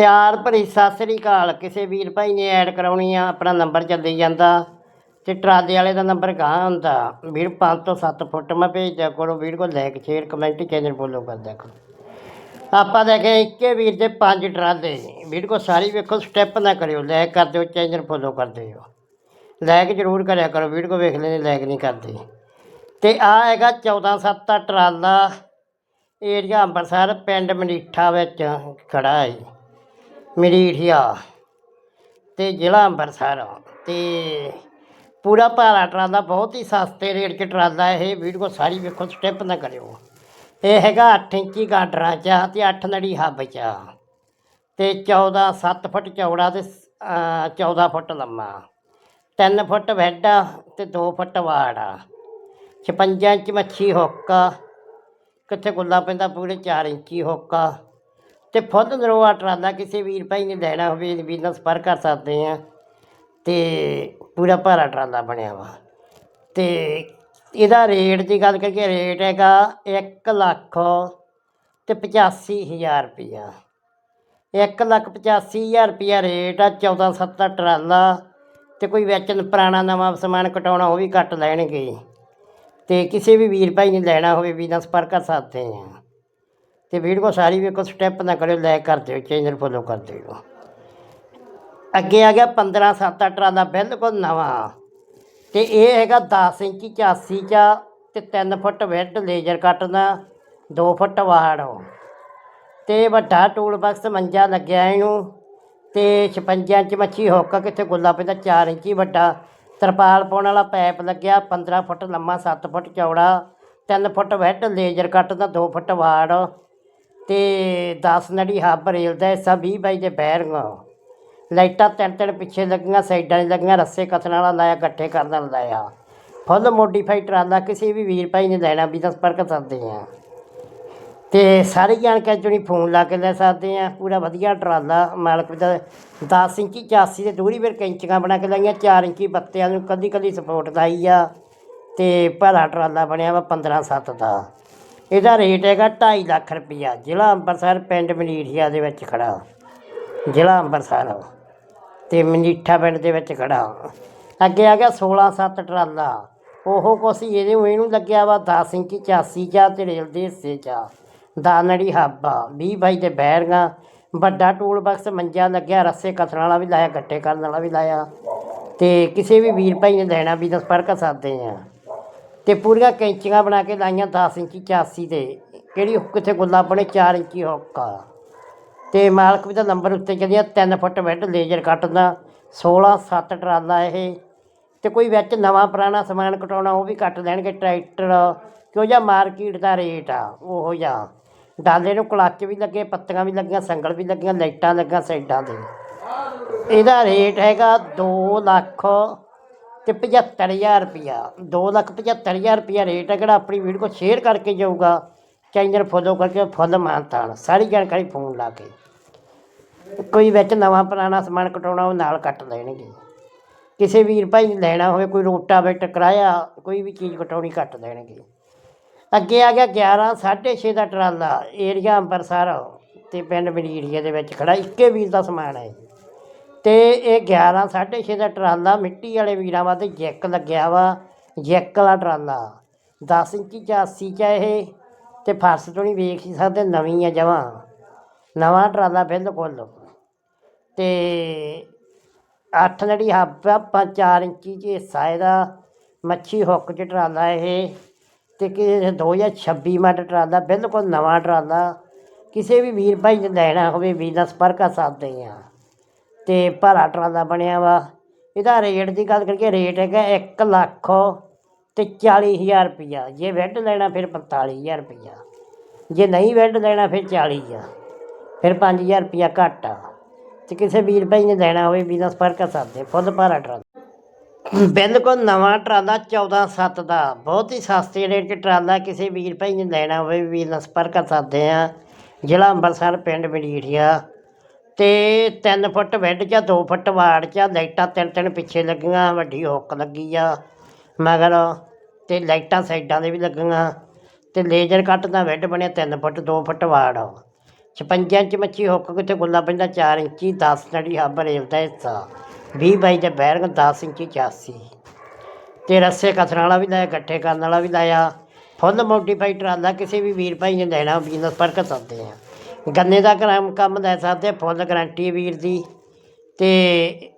ਪਿਆਰ ਭਰੀ ਸਤਿ ਸ੍ਰੀ ਅਕਾਲ। ਕਿਸੇ ਵੀਰ ਭਾਈ ਨੇ ਐਡ ਕਰਾਉਣੀ ਆ, ਆਪਣਾ ਨੰਬਰ ਚੱਲੀ ਜਾਂਦਾ। ਤੇ ਟਰਾਲੇ ਵਾਲੇ ਦਾ ਨੰਬਰ ਗਾਂ ਹੁੰਦਾ? ਵੀਰ 5 ਤੋਂ 7 ਫੁੱਟ ਮੈਂ ਭੇਜ ਕਰੋ। ਵੀਰ ਕੋ like share, comment channel follow ਕਰ ਦਿਆ ਕਰੋ। ਆਪਾਂ ਦੇਖੇ ਇੱਕੇ ਵੀਰ ਦੇ ਪੰਜ ਟਰਾਲੇ ਵੀਰ ਕੋ ਸਾਰੀ ਵੇਖੋ ਸਟੈਪ ਨਾ ਕਰਿਓ। ਲਾਈਕ ਕਰ ਦਿਓ, ਚੈਨਲ ਫੋਲੋ ਕਰ ਦਿਓ। ਲਾਈਕ ਜ਼ਰੂਰ ਕਰਿਆ ਕਰੋ। ਵੀਰ ਕੋ ਵੇਖ ਲੈਣੇ ਲਾਈਕ ਨਹੀਂ ਕਰਦੇ। ਤੇ ਆ ਹੈਗਾ 14 7 ਦਾ ਟਰਾਲਾ। ਏਰੀਆ ਅੰਮ੍ਰਿਤਸਰ ਪਿੰਡ ਮਨੀਠਾ ਵਿੱਚ ਖੜਾ ਹੈ ਮਰੀਠੀਆ ਅਤੇ ਜ਼ਿਲ੍ਹਾ ਅੰਮ੍ਰਿਤਸਰ ਅਤੇ ਪੂਰਾ ਭਾਰਾ ਟਰਾਲਾ ਬਹੁਤ ਹੀ ਸਸਤੇ ਰੇਟ 'ਚ ਟਰਾਲਾ ਇਹ ਵੀਡੀਓ ਸਾਰੀ ਵੇਖੋ ਸਟੈਪ ਨਾ ਕਰਿਓ। ਇਹ ਹੈਗਾ 8 ਇੰਚੀ ਗਾਡਰਾਂ 'ਚ ਆ ਅਤੇ 8 ਨੜੀ ਹੱਬ 'ਚ ਆ ਅਤੇ 14 7 ਫੁੱਟ ਚੌੜਾ ਅਤੇ ਅਹ, 14 ਫੁੱਟ ਲੰਮਾ 3 ਫੁੱਟ ਵੈਡ ਆ ਅਤੇ 2 ਫੁੱਟ ਵਾੜ ਆ 56 ਇੰਚ ਮੱਛੀ ਹੁੱਕ ਆ ਕਿੱਥੇ ਗੁੱਲਾ ਪੈਂਦਾ ਪੂਰੇ 4 ਇੰਚੀ ਹੁੱਕ ਆ ਤੇ ਫੁੱਲ ਨਰੋਆ ਟਰਾਲਾ ਕਿਸੇ ਵੀਰ ਭਾਈ ਨੇ ਲੈਣਾ ਹੋਵੇ ਵੀਰ ਨਾਲ ਕਰ ਸਕਦੇ ਆ ਤੇ ਪੂਰਾ ਭਾਰਾ ਟਰਾਲਾ ਬਣਿਆ ਵਾ। ਤੇ ਇਹਦਾ ਰੇਟ ਦੀ ਗੱਲ ਕਰੀਏ ਰੇਟ ਹੈਗਾ 1 ਲੱਖ ਤੇ 85000 ਰੁਪਇਆ। 1 ਲੱਖ 85000 ਰੁਪਇਆ ਰੇਟ ਆ 14 ਸੱਤ ਟਰਾਲਾ। ਤੇ ਕੋਈ ਵਿੱਚ ਪੁਰਾਣਾ ਨਵਾਂ ਸਮਾਨ ਕਟਾਉਣਾ ਉਹ ਵੀ ਕੱਟ ਲੈਣਗੇ। ਤੇ ਕਿਸੇ ਵੀ ਵੀਰ ਭਾਈ ਨੇ ਲੈਣਾ ਹੋਵੇ, ਵੀਰ ਨਾਲ ਕਰ ਸਕਦੇ ਆ ਤੇ ਵੀਡੀਓ ਸਾਰੀ ਵੇਖੋ ਸਟੈਪ ਨਾ ਕਰਿਓ ਲਾਈਕ ਕਰ ਦਿਓ ਚੈਨਲ ਫੋਲੋ ਕਰ ਦਿਓ। ਅੱਗੇ ਆ ਗਿਆ 15 7 ਟਰਾਲਾ ਬਿਲਕੁਲ ਨਵਾਂ। ਤੇ ਇਹ ਹੈਗਾ 10 ਇੰਚੀ 84 ਚਾ ਤੇ 3 ਫੁੱਟ ਵਿੱਡ ਲੇਜ਼ਰ ਕੱਟ ਦਾ 2 ਫੁੱਟ ਵਾੜ ਤੇ ਵੱਡਾ ਟੂਲ ਬਾਕਸ ਮੰਜਾ ਲੱਗਿਆ ਇਹਨੂੰ। ਤੇ 56 ਇੰਚ ਮੱਛੀ ਹੁੱਕ ਕਿੱਥੇ ਗੁੱਲਾ ਪੈਂਦਾ 4 ਇੰਚੀ ਵੱਡਾ। ਤਰਪਾਲ ਪਾਉਣ ਵਾਲਾ ਪੈਪ ਲੱਗਿਆ 15 ਫੁੱਟ ਲੰਮਾ 7 ਫੁੱਟ ਚੌੜਾ। 3 ਫੁੱਟ ਵਿੱਡ ਲੇਜ਼ਰ ਕੱਟ ਦਾ 2 ਫੁੱਟ ਵਾੜ ਤੇ 10 ਨੜੀ ਹੱਬ ਰੇਲ ਦਾ ਹਿੱਸਾ 20 ਬਾਈ ਦੇ ਬੈਰਿੰਗ ਲਾਈਟਾਂ ਤਿੰਨ ਤਿੰਨ ਪਿੱਛੇ ਲੱਗੀਆਂ, ਸਾਈਡਾਂ 'ਚ ਲੱਗੀਆਂ, ਰੱਸੇ ਕਥਨ ਵਾਲਾ ਲਾਇਆ, ਇਕੱਠੇ ਕਰਨ ਵਾਲਾ ਲਾਇਆ। ਫੁੱਲ ਮੋਡੀਫਾਈ ਟਰਾਲਾ ਕਿਸੇ ਵੀ ਵੀਰ ਭਾਈ ਨੇ ਲੈਣਾ ਵੀ ਤਾਂ ਸੰਪਰਕ ਸਕਦੇ ਆ। ਤੇ ਸਾਰੀ ਜਾਣਕਾਰੀ ਚੁਣੀ ਫੋਨ ਲਾ ਕੇ ਲੈ ਸਕਦੇ ਆ, ਪੂਰਾ ਵਧੀਆ ਟਰਾਲਾ, ਮਾਲਕ ਦਾ 10 ਇੰਚੀ 84 ਦੇ ਦੂਰੀ ਫਿਰ ਕੈਂਚੀਆਂ ਬਣਾ ਕੇ ਲਾਈਆਂ 4 ਇੰਚੀ ਬੱਤਿਆਂ ਨੂੰ ਕਦੀ ਕਦੀ ਸਪੋਰਟ ਲਾਈ ਆ। ਤੇ ਭਲਾ ਟਰਾਲਾ ਬਣਿਆ ਵਾ 15 7 ਦਾ। ਇਹਦਾ ਰੇਟ ਹੈਗਾ 2.5 ਲੱਖ ਰੁਪਈਆ। ਜ਼ਿਲ੍ਹਾ ਅੰਮ੍ਰਿਤਸਰ ਪਿੰਡ ਮਨੀਠੀਆ ਦੇ ਵਿੱਚ ਖੜਾ। ਜ਼ਿਲ੍ਹਾ ਅੰਮ੍ਰਿਤਸਰ ਤੇ ਮਨੀਠਾ ਪਿੰਡ ਦੇ ਵਿੱਚ ਖੜਾ। ਅੱਗੇ ਆ ਗਿਆ 16 7 ਟਰਾਲਾ। ਉਹ ਕੁਛ ਇਹਦੇ ਇਹਨੂੰ ਲੱਗਿਆ ਵਾ 10 ਇੰਚੀ 84 ਚਾ ਤੇ ਰੇਲ ਦੇ ਹਿੱਸੇ ਚਾ। ਦਾਨੜੀ ਹਾਬਾ। 20 ਬਾਈ ਦੇ ਬੈਰੀਆਂ ਵੱਡਾ ਟੂਲ ਬਾਕਸ ਮੰਜਾ ਲੱਗਿਆ, ਰੱਸੇ ਕਤਣ ਵਾਲਾ ਵੀ ਲਾਇਆ, ਗੱਟੇ ਕਰਨ ਵਾਲਾ ਵੀ ਲਾਇਆ। ਤੇ ਕਿਸੇ ਵੀ ਵੀਰ ਭਾਈ ਨੇ ਲੈਣਾ ਵੀ ਤਾਂ ਸੰਪਰਕ ਕਰ ਸਕਦੇ ਆ। ਤੇ ਪੂਰੀਆਂ ਕੈਂਚੀਆਂ ਬਣਾ ਕੇ ਲਾਈਆਂ 10 ਇੰਚੀ 84 ਤੇ ਕਿਹੜੀ ਕਿੱਥੇ ਗੁੱਲਾ ਬਣੇ 4 ਇੰਚੀ ਹੁੱਕ ਆ। ਤੇ ਮਾਲਕ ਵੀ ਦਾ ਨੰਬਰ ਉੱਤੇ ਚੱਲਿਆ 3 ਫੁੱਟ ਬੈੱਡ ਲੇਜ਼ਰ ਕੱਟ ਦਾ 16 7 ਟਰਾਲਾ ਇਹ। ਤੇ ਕੋਈ ਵਿੱਚ ਨਵਾਂ ਪੁਰਾਣਾ ਸਮਾਨ ਕਟਾਉਣਾ, ਉਹ ਵੀ ਕੱਟ ਲੈਣਗੇ ਟਰੈਕਟਰ, ਕਿਉਂ ਜਿਹਾ ਮਾਰਕੀਟ ਦਾ ਰੇਟ ਆ, ਉਹੋ ਜਿਹਾ। ਡਾਲੇ ਨੂੰ ਕਲੱਚ ਵੀ ਲੱਗੇ, ਪੱਤੀਆਂ ਵੀ ਲੱਗੀਆਂ, ਸੰਗਲ ਵੀ ਲੱਗੀਆਂ, ਲਾਈਟਾਂ ਲੱਗੀਆਂ ਸਾਈਡਾਂ ਤੇ। ਇਹਦਾ ਰੇਟ ਹੈਗਾ 2 ਲੱਖ ਤੇ 75000 ਰੁਪਿਆ 2 ਲੱਖ 75000 ਰੁਪਿਆ ਰੇਟ ਹੈ ਕਿਹੜਾ? ਆਪਣੀ ਵੀਡੀਓ ਕੋ ਸ਼ੇਅਰ ਕਰਕੇ ਜਾਊਗਾ। ਚੈਨਲ ਫੋਲੋ ਕਰਕੇ ਫੁੱਲ ਮਾਨਤਾਨ। ਸਾਰੀ ਜਾਣਕਾਰੀ ਫੋਨ ਲਾ ਕੇ। ਕੋਈ ਵਿੱਚ ਨਵਾਂ ਪੁਰਾਣਾ ਸਮਾਨ ਕਟਾਉਣਾ ਉਹ ਨਾਲ ਕੱਟ ਲੈਣਗੇ। ਕਿਸੇ ਵੀਰ ਭਾਈ ਨੇ ਲੈਣਾ ਹੋਵੇ, ਕੋਈ ਰੋਟਾ ਰੋਟਾਵੇਟਰ ਕਰਾਇਆ ਕੋਈ ਵੀ ਚੀਜ਼ ਕਟਾਉਣੀ ਕੱਟ ਦੇਣਗੇ। ਅੱਗੇ ਆ ਗਿਆ 11 6.5 ਦਾ ਟਰਾਲਾ ਏਰੀਆ ਅੰਬਰਸਰ ਤੇ ਪਿੰਡ ਮਰੀੜੀਏ ਦੇ ਵਿੱਚ ਖੜਾ ਇੱਕੇ ਵੀਰ ਦਾ ਸਮਾਨ ਹੈ ਤੇ ਇਹ 11 6.5 ਦਾ ਟਰਾਲਾ ਮਿੱਟੀ ਵਾਲੇ ਵੀਰਾਂ ਵਾਸਤੇ ਜੈਕ ਲੱਗਿਆ ਵਾ। ਜੈਕ ਵਾਲਾ ਟਰਾਲਾ। 10 ਇੰਚੀ ਚ 80 ਚ ਇਹ ਤੇ ਫਰਸ਼ ਤੋਂ ਨਹੀਂ ਵੇਖ ਹੀ ਸਕਦੇ, ਨਵੀਂ ਆ ਜਮਾਂ। ਨਵਾਂ ਟਰਾਲਾ ਬਿਲਕੁਲ। ਤੇ 8 ਜਿਹੜੀ ਹੱਬ ਆਪਾਂ 4 ਇੰਚੀ ਚ ਹਿੱਸਾ ਇਹਦਾ। ਮੱਛੀ ਹੁੱਕ ਚ ਟਰਾਲਾ ਇਹ। ਤੇ ਕਿ 2026 ਮਾਡਲ ਟਰਾਲਾ, ਬਿਲਕੁਲ ਨਵਾਂ ਟਰਾਲਾ। ਕਿਸੇ ਵੀ ਵੀਰ ਭਾਈ ਨੇ ਲੈਣਾ ਹੋਵੇ, ਵੀਰ ਦਾ ਸੰਪਰਕ ਕਰ ਸਕਦੇ ਆ। ਅਤੇ ਭਾਰਾ ਟਰਾਲਾ ਬਣਿਆ ਵਾ। ਇਹਦਾ ਰੇਟ ਦੀ ਗੱਲ ਕਰੀਏ ਰੇਟ ਹੈਗਾ ਇੱਕ ਲੱਖ ਅਤੇ ਚਾਲੀ ਹਜ਼ਾਰ ਰੁਪਈਆ। ਜੇ ਵੈਡ ਲੈਣਾ ਫਿਰ 45000 ਰੁਪਈਆ। ਜੇ ਨਹੀਂ ਵੈਡ ਲੈਣਾ ਫਿਰ 40 ਆ। ਫਿਰ ਪੰਜ ਹਜ਼ਾਰ ਰੁਪਈਆ ਘੱਟ ਆ। ਅਤੇ ਕਿਸੇ ਵੀਰ ਭਾਈ ਨੇ ਲੈਣਾ ਹੋਵੇ ਵੀਰ ਸੰਪਰਕ ਕਰ ਸਕਦੇ ਫੁੱਲ ਭਾਰਾ ਟਰਾਲਾ ਬਿਲਕੁਲ ਨਵਾਂ ਟਰਾਲਾ 14 7 ਦਾ। ਬਹੁਤ ਹੀ ਸਸਤੇ ਰੇਟ 'ਚ ਟਰਾਲਾ ਕਿਸੇ ਵੀਰ ਭਾਈ ਨੇ ਲੈਣਾ ਹੋਵੇ, ਵੀ ਨਾਲ ਸੰਪਰਕ ਕਰ ਸਕਦੇ ਆ। ਜ਼ਿਲ੍ਹਾ ਅੰਮ੍ਰਿਤਸਰ ਪਿੰਡ ਮਡੀਠੀਆ ਤੇ 3 ਫੁੱਟ ਬੈੱਡ 'ਚ 2 ਫੁੱਟ ਵਾੜ 'ਚ ਲਾਈਟਾਂ ਤਿੰਨ ਤਿੰਨ ਪਿੱਛੇ ਲੱਗੀਆਂ, ਵੱਡੀ ਹੁੱਕ ਲੱਗੀ ਆ। ਮਗਰ ਤੇ ਲਾਈਟਾਂ ਸਾਈਡਾਂ ਦੇ ਵੀ ਲੱਗੀਆਂ ਤੇ ਲੇਜ਼ਰ ਕੱਟ ਦਾ ਬੈੱਡ ਬਣਿਆ 3 ਫੁੱਟ 2 ਫੁੱਟ ਵਾੜ। 56 ਇੰਚ ਮੱਛੀ ਹੁੱਕ ਕਿਤੇ ਗੁੱਲਾ ਪੈਂਦਾ 4 ਇੰਚੀ 10 ਨੜੀ ਹੱਬ ਰੇਲ ਦਾ ਹਿੱਸਾ। 20 ਬਾਈ ਦੇ ਬੈਰਗ 10 ਇੰਚੀ 84 ਤੇ ਰੱਸੇ ਕਸਰਾਂ ਵਾਲਾ ਵੀ ਲਾਇਆ ਇਕੱਠੇ ਕਰਨ ਵਾਲਾ ਵੀ ਲਾਇਆ। ਫੁੱਲ ਮੋਡੀਫਾਈ ਟਰਾਲਾ ਕਿਸੇ ਵੀ ਵੀਰ ਭਾਈ ਨੇ ਲੈਣਾ, ਬਿਜ਼ਨਸ ਪਰ ਕਰ ਸਕਦੇ ਆ। ਗੰਨੇ ਦਾ ਕੰਮ ਕੰਮ ਲੈ ਸਕਦੇ ਫੁੱਲ ਗਰੰਟੀ ਵੀਰ ਦੀ। ਤੇ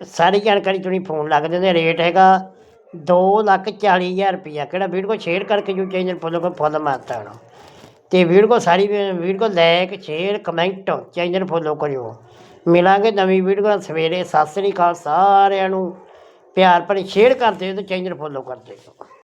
ਸਾਰੀ ਜਾਣਕਾਰੀ ਚੁਣੀ ਫੋਨ ਲੱਗ ਜਾਂਦੇ, ਰੇਟ ਹੈਗਾ ਦੋ ਲੱਖ ਚਾਲੀ ਹਜ਼ਾਰ ਰੁਪਈਆ ਕਿਹੜਾ ਵੀਡੀਓ ਕੋ ਸ਼ੇਅਰ ਕਰਕੇ ਜੋ ਚੈਨਲ ਫੋਲੋ ਕੋ ਫੁੱਲ ਮਾਰਤਾ ਹਣਾ। ਤੇ ਵੀਡੀਓ ਕੋ ਸਾਰੀ video like share, comment channel follow ਕਰਿਓ। ਮਿਲਾਂਗੇ ਨਵੀਂ ਵੀਡੀਓ ਸਵੇਰੇ। ਸਤਿ ਸ੍ਰੀ ਅਕਾਲ ਸਾਰਿਆਂ ਨੂੰ। ਪਿਆਰ ਭਰੀ ਸ਼ੇਅਰ ਕਰ ਦਿਓ ਤੇ ਚੈਨਲ ਫੋਲੋ ਕਰ ਦਿਓ